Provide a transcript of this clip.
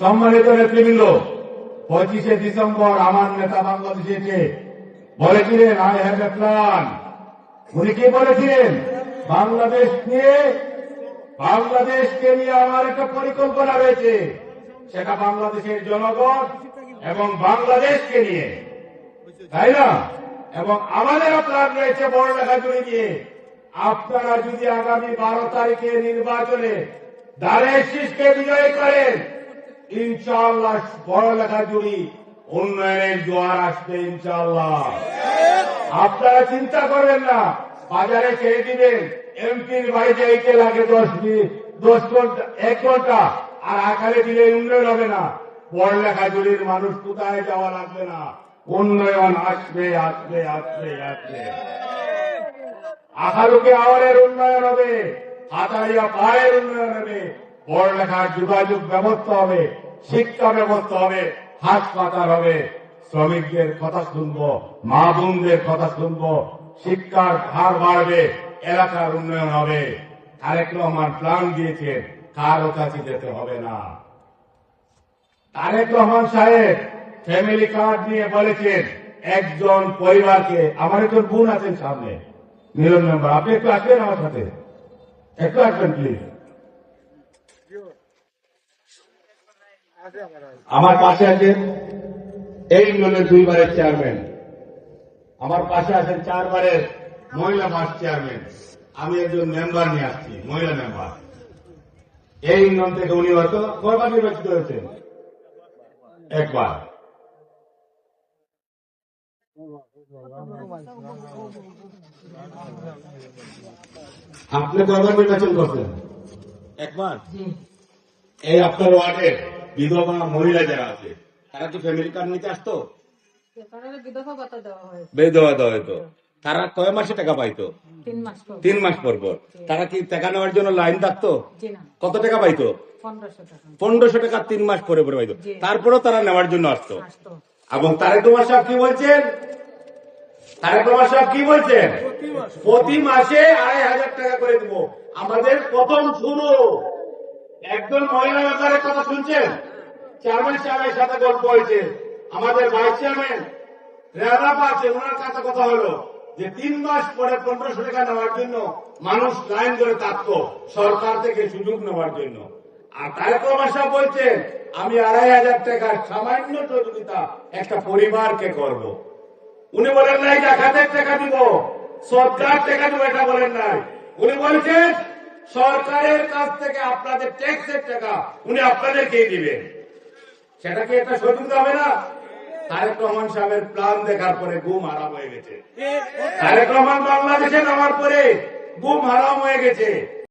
সম্মানিত নেতৃবৃন্দ, পঁচিশে ডিসেম্বর আমার নেতা বাংলাদেশে এসে বলেছিলেন, আই হ্যাভ এ প্ল্যান। উনি কি বলেছিলেন? বাংলাদেশ নিয়ে, বাংলাদেশকে নিয়ে আমার একটা পরিকল্পনা রয়েছে। সেটা বাংলাদেশের জনগণ এবং বাংলাদেশকে নিয়ে। তাই না? এবং আমাদেরও প্ল্যান রয়েছে বড় লেখা জুড়ে নিয়ে। আপনারা যদি আগামী বারো তারিখে নির্বাচনে দাঁড়ের শীষকে বিজয়ী করেন ইনশাআল্লাহ বড় লেখা জুড়ি উন্নয়নের জোয়ার আসবে ইনশাআল্লাহ। আপনারা চিন্তা করবেন না, বাজারে ছেড়ে দিবেন, এমপির বাড়িতে এইতে লাগে দশ মিনিট দশ ঘণ্টা, এক ঘণ্টা, আর আকারে দিলে উন্নয়ন হবে না। পড়লেখা জুড়ির মানুষ কোথায় যাওয়া লাগবে না? উন্নয়ন আসবে আসবে আসবে আসবে। আখালুকে আওয়ারের উন্নয়ন হবে, হাতারিয়া পায়ের উন্নয়ন হবে। পড়লেখার যোগাযোগ ব্যবস্থা হবে, শিক্ষা ব্যবস্থা হবে, হাসপাতাল হবে। শ্রমিকদের কথা শুনব, মা বোনদের কথা শুনব, শিক্ষার হার বাড়বে, এলাকার উন্নয়ন হবে। তারেক রহমান প্ল্যান দিয়েছে কারও কাছে যেতে হবে না। তারেক রহমান সাহেব ফ্যামিলি কার্ড নিয়ে বলেছেন, একজন পরিবারকে, আমার একজন বোন আছেন সামনে। মিলন মেম্বার, আপনি একটু আসবেন আমার সাথে? একটু আসবেন প্লিজ আমার পাশে আছেন এই ইউনিয়নের দুইবারের চেয়ারম্যান। আমার পাশে আছেন চারবারের মহিলা ভাইস চেয়ারম্যান। আমি একজন মেম্বার নিয়ে আসছি মহিলা মেম্বার। এই ইউনিয়ন থেকে উনি হয়তো কয়বার নির্বাচিত হয়েছেন? একবার। আপনি কয়বার নির্বাচন করছেন? একবার। এই আপনার ওয়ার্ডের বিধবা মহিলা যারা আছে তারা কি ফ্যামিলি কার্ড নিতে আসতো? বিধবা দেওয়া হয়। হতো। তারা কয় মাসে টাকা পাইতো? তিন মাস পর। পর পর। তারা কি টাকা নেওয়ার জন্য লাইন থাকতো? কত টাকা পাইতো? পনেরোশো টাকা। তিন মাস পরে পরে পাইতো। তারপরেও তারা নেওয়ার জন্য আসতো। আসতো। এবং তারেক রহমান সাহেব কি বলছেন? তারেক রহমান সাহেব কি বলছেন? প্রতি মাসে। আড়াই হাজার টাকা করে দিব। আমাদের প্রথম শুরু একজন মহিলা ব্যাপারের কথা শুনছেন? চেয়ারম্যান সাহেবের সাথে গল্প হয়েছে। আমাদের ভাইস চেয়ারম্যান রেহানা আছেন, ওনার কাছে কথা হলো যে তিন মাস পরে পনেরোশো টাকা নেওয়ার জন্য মানুষ লাইন ধরে থাকতো, সরকার থেকে সুযোগ নেওয়ার জন্য। আর তারেক রহমান সাহেব বলছেন আমি আড়াই হাজার টাকার সামান্য সহযোগিতা একটা পরিবারকে করব। উনি বলেন নাই হাজার টাকা দিব, সরকার টাকা দিব, এটা বলেন নাই। উনি বলছেন সরকারের কাছ থেকে আপনাদের ট্যাক্সের টাকা উনি আপনাদের আপনাদেরকেই দিবেন। সেটা কি একটা সঠিক হবে না? তারেক রহমান সাহেবের প্ল্যান দেখার পরে গুম হারাম হয়ে গেছে। তারেক রহমান বাংলাদেশে নামার পরে গুম হারাম হয়ে গেছে।